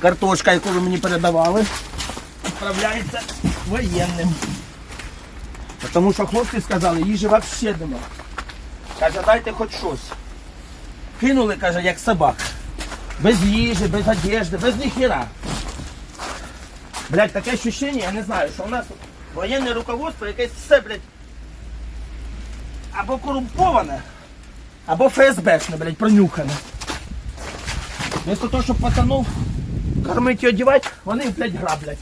Картошка, яку ви мені передавали, відправляється воєнним. Тому що хлопці сказали, їжі взагалі нема. Каже, дайте хоч щось. Кинули, каже, як собак. Без їжі, без одежди, без ніхіра. Блять, таке ощущення, я не знаю, що у нас воєнне руководство якесь все, блядь, або корумповане, або ФСБшне, блядь, пронюхане. Вместо того, щоб пацанов кормити і одягати, вони, блядь, граблять.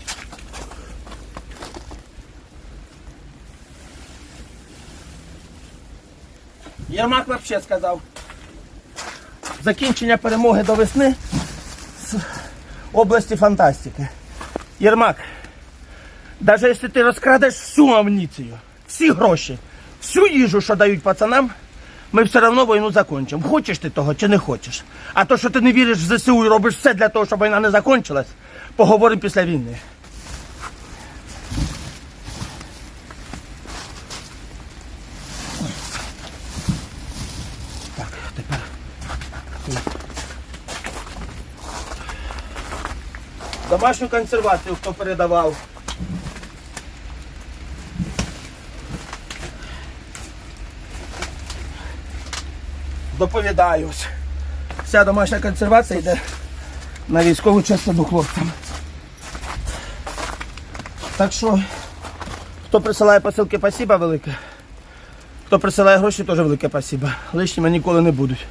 Єрмак взагалі сказав, закінчення перемоги до весни з області фантастики. Єрмак, навіть якщо ти розкрадеш всю амуніцію, всі гроші, всю їжу, що дають пацанам, ми все одно війну закінчимо. Хочеш ти того чи не хочеш. А то, що ти не віриш в ЗСУ і робиш все для того, щоб війна не закінчилась, поговоримо після війни. Домашню консервацію хто передавав. Доповідаюсь. Вся домашня консервація йде на військову частину хлопцям. Так що, хто присилає посилки, спасибо велике. Хто присилає гроші, теж велике спасибо. Лишніми ніколи не будуть.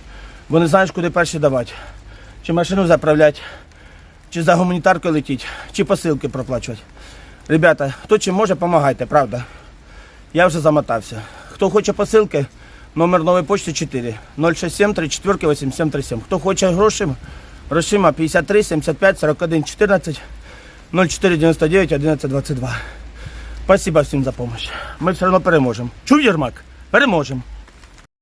Бо не знаєш, куди перші давати. Чи машину заправляти, чи за гуманітаркою летіть, чи посилки проплачувати. Ребята, хто чим може, допомагайте, правда. Я вже замотався. Хто хоче посилки, номер нової почти 4 067 34 8737. Хто хоче грошима, грошима 53 75 41 14 04 99 11 22. Спасибо всім за допомогу. Ми все одно переможемо. Чув Єрмак? Переможемо.